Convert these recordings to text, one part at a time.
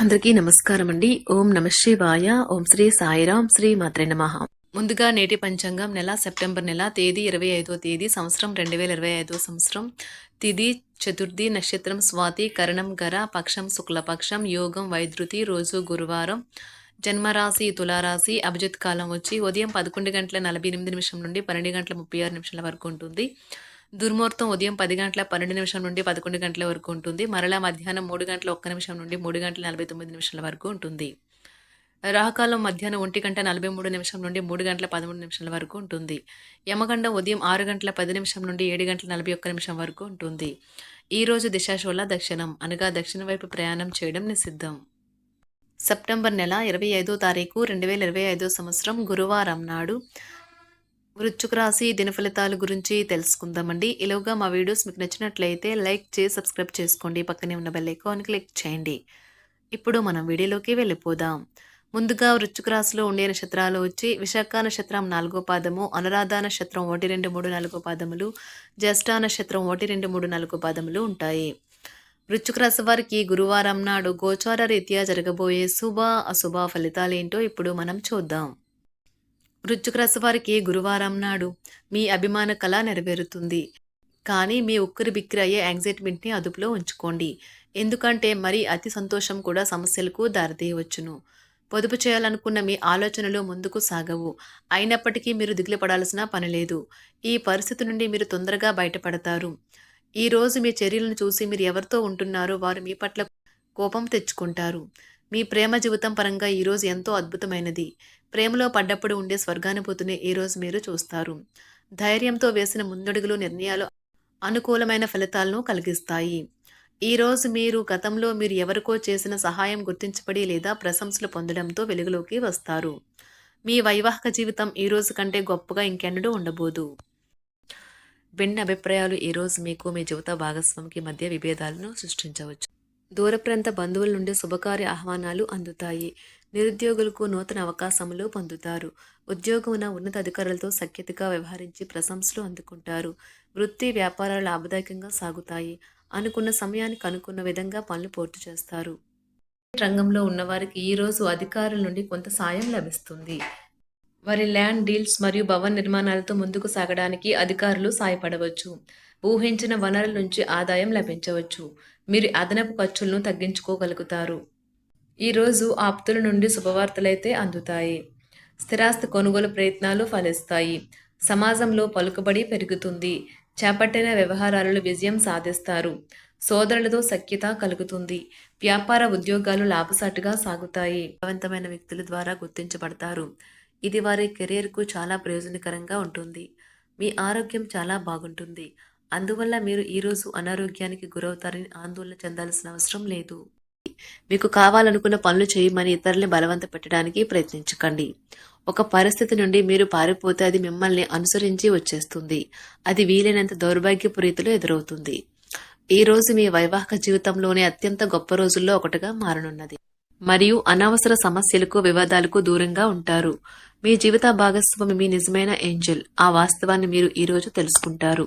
అందరికీ నమస్కారం అండి ఓం నమ శివాయ. ఓం శ్రీ సాయిరాం శ్రీ మాత్రే నమ. ముందుగా నేటి పంచాంగం నెల సెప్టెంబర్ నెల తేదీ ఇరవై ఐదో తేదీ సంవత్సరం రెండు వేల ఇరవై ఐదో సంవత్సరం. తిది చతుర్థి నక్షత్రం స్వాతి కరణం గర పక్షం శుక్లపక్షం యోగం వైద్యుతి రోజు గురువారం. జన్మరాశి తులారాశి అభిజిత్ కాలం వచ్చి ఉదయం పదకొండు గంటల నలభై ఎనిమిది నిమిషం నుండి పన్నెండు గంటల ముప్పై ఆరు నిమిషాల వరకు ఉంటుంది. దుర్ముహూర్తం ఉదయం పది గంటల పన్నెండు నిమిషం నుండి పదకొండు గంటల వరకు ఉంటుంది. మరలా మధ్యాహ్నం మూడు గంటల ఒక్క నిమిషం నుండి మూడు గంటల నలభై తొమ్మిది నిమిషాల వరకు ఉంటుంది. రాహకాలం మధ్యాహ్నం ఒంటి గంట నలభై మూడు నిమిషం నుండి మూడు గంటల పదమూడు నిమిషాల వరకు ఉంటుంది. యమగండం ఉదయం ఆరు గంటల పది నిమిషం నుండి ఏడు గంటల నలభై ఒక్క నిమిషం వరకు ఉంటుంది. ఈ రోజు దిశాశోళ దక్షిణం. అనగా దక్షిణ వైపు ప్రయాణం చేయడం నిషిద్ధం. సెప్టెంబర్ నెల ఇరవై ఐదో తారీఖు రెండు వేల ఇరవై ఐదో సంవత్సరం గురువారం నాడు వృశ్చిక రాశి దిన ఫలితాల గురించి తెలుసుకుందామండి. ఇలాగా మా వీడియోస్ మీకు నచ్చినట్లయితే లైక్ చేసి సబ్స్క్రైబ్ చేసుకోండి. పక్కనే ఉన్న బెల్ ఐకాన్ క్లిక్ చేయండి. ఇప్పుడు మనం వీడియోలోకి వెళ్ళిపోదాం. ముందుగా వృశ్చిక రాశిలో ఉండే నక్షత్రాలు వచ్చి విశాఖ నక్షత్రం నాలుగో పాదము అనురాధ నక్షత్రం ఒకటి రెండు మూడు నాలుగో పాదములు జ్యేష్ఠ నక్షత్రం ఒకటి రెండు మూడు నాలుగో పాదములు ఉంటాయి. వృశ్చిక రాశి వారికి గురువారం నాడు గోచార రీత్యా జరగబోయే శుభ అశుభ ఫలితాలేంటో ఇప్పుడు మనం చూద్దాం. వృచ్చుకరాశి వారికి గురువారం నాడు మీ అభిమాన కళ నెరవేరుతుంది. కానీ మీ ఉక్కిరి బిక్కిరి అయ్యే యాంగ్జైట్మెంట్ని అదుపులో ఉంచుకోండి. ఎందుకంటే మరి అతి సంతోషం కూడా సమస్యలకు దారితీయవచ్చును. పొదుపు చేయాలనుకున్న మీ ఆలోచనలు ముందుకు సాగవు. అయినప్పటికీ మీరు దిగులు పడాల్సిన పని లేదు. ఈ పరిస్థితి నుండి మీరు తొందరగా బయటపడతారు. ఈ రోజు మీ చర్యలను చూసి మీరు ఎవరితో ఉంటున్నారో వారు మీ పట్ల కోపం తెచ్చుకుంటారు. మీ ప్రేమ జీవితం పరంగా ఈరోజు ఎంతో అద్భుతమైనది. ప్రేమలో పడ్డప్పుడు ఉండే స్వర్గానుభూతిని ఈరోజు మీరు చూస్తారు. ధైర్యంతో వేసిన ముందడుగులు నిర్ణయాలు అనుకూలమైన ఫలితాలను కలిగిస్తాయి. ఈరోజు మీరు గతంలో మీరు ఎవరికో చేసిన సహాయం గుర్తించబడి లేదా ప్రశంసలు పొందడంతో వెలుగులోకి వస్తారు. మీ వైవాహిక జీవితం ఈ రోజు కంటే గొప్పగా ఇంకెన్నడూ ఉండబోదు. భిన్న అభిప్రాయాలు ఈరోజు మీకు మీ జీవిత భాగస్వామికి మధ్య విభేదాలను సృష్టించవచ్చు. దూర ప్రాంత బంధువుల నుండి శుభకార్య ఆహ్వానాలు అందుతాయి. నిరుద్యోగులకు నూతన అవకాశములు పొందుతారు. ఉద్యోగమున ఉన్నత అధికారులతో సఖ్యతగా వ్యవహరించి ప్రశంసలు అందుకుంటారు. వృత్తి వ్యాపారాలు లాభదాయకంగా సాగుతాయి. అనుకున్న సమయానికి అనుకున్న విధంగా పనులు పూర్తి చేస్తారు. రంగంలో ఉన్నవారికి ఈరోజు అధికారుల నుండి కొంత సాయం లభిస్తుంది. వారి ల్యాండ్ డీల్స్ మరియు భవన నిర్మాణాలతో ముందుకు సాగడానికి అధికారులు సాయపడవచ్చు. ఊహించిన వనరుల నుంచి ఆదాయం లభించవచ్చు. మీరు అదనపు ఖర్చులను తగ్గించుకోగలుగుతారు. ఈరోజు ఆప్తుల నుండి శుభవార్తలైతే అందుతాయి. స్థిరాస్తి కొనుగోలు ప్రయత్నాలు ఫలిస్తాయి. సమాజంలో పలుకుబడి పెరుగుతుంది. చేపట్టిన వ్యవహారాలలో విజయం సాధిస్తారు. సోదరులతో సఖ్యత కలుగుతుంది. వ్యాపార ఉద్యోగాలు లాభసాటుగా సాగుతాయి. బలవంతమైన వ్యక్తుల ద్వారా గుర్తించబడతారు. ఇది వారి కెరీర్కు చాలా ప్రయోజనకరంగా ఉంటుంది. మీ ఆరోగ్యం చాలా బాగుంటుంది. అందువల్ల మీరు ఈరోజు అనారోగ్యానికి గురవుతారని ఆందోళన చెందాల్సిన అవసరం లేదు. మీకు కావాలనుకున్న పనులు చేయమని ఇతరుల్ని బలవంత పెట్టడానికి ప్రయత్నించకండి. ఒక పరిస్థితి నుండి మీరు పారిపోతే అది మిమ్మల్ని అనుసరించి వచ్చేస్తుంది. అది వీలైనంత దౌర్భాగ్యపు రీతిలో ఎదురవుతుంది. ఈ రోజు మీ వైవాహిక జీవితంలోనే అత్యంత గొప్ప రోజుల్లో ఒకటిగా మారనున్నది. మరియు అనవసర సమస్యలకు వివాదాలకు దూరంగా ఉంటారు. మీ జీవిత భాగస్వామి మీ నిజమైన ఏంజల్. ఆ వాస్తవాన్ని మీరు ఈ రోజు తెలుసుకుంటారు.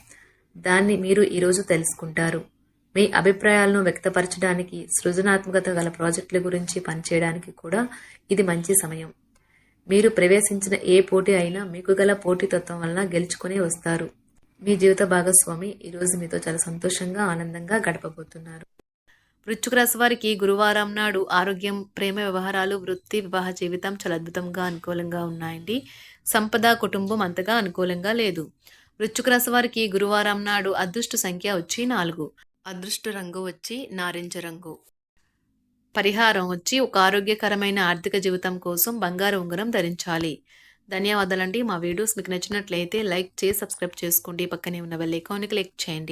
దాన్ని మీరు ఈరోజు తెలుసుకుంటారు. మీ అభిప్రాయాలను వ్యక్తపరచడానికి సృజనాత్మకత గల ప్రాజెక్టుల గురించి పనిచేయడానికి కూడా ఇది మంచి సమయం. మీరు ప్రవేశించిన ఏ పోటీ అయినా మీకు గల పోటీతత్వం వలన గెలుచుకునే వస్తారు. మీ జీవిత భాగస్వామి ఈరోజు మీతో చాలా సంతోషంగా ఆనందంగా గడపబోతున్నారు. వృచ్చుక రాశి వారికి గురువారం నాడు ఆరోగ్యం ప్రేమ వ్యవహారాలు వృత్తి వివాహ జీవితం చాలా అద్భుతంగా అనుకూలంగా ఉన్నాయండి. సంపద కుటుంబం అంతగా అనుకూలంగా లేదు. వృశ్చిక రాశి వారికి గురువారం నాడు అదృష్ట సంఖ్య వచ్చి నాలుగు. అదృష్ట రంగు వచ్చి నారింజ రంగు. పరిహారం వచ్చి ఒక ఆరోగ్యకరమైన ఆర్థిక జీవితం కోసం బంగారు ఉంగరం ధరించాలి. ధన్యవాదాలండి. మా వీడియోస్ మీకు నచ్చినట్లయితే లైక్ చేసి సబ్స్క్రైబ్ చేసుకోండి. పక్కనే ఉన్న బెల్ ఐకాన్ని క్లిక్ చేయండి.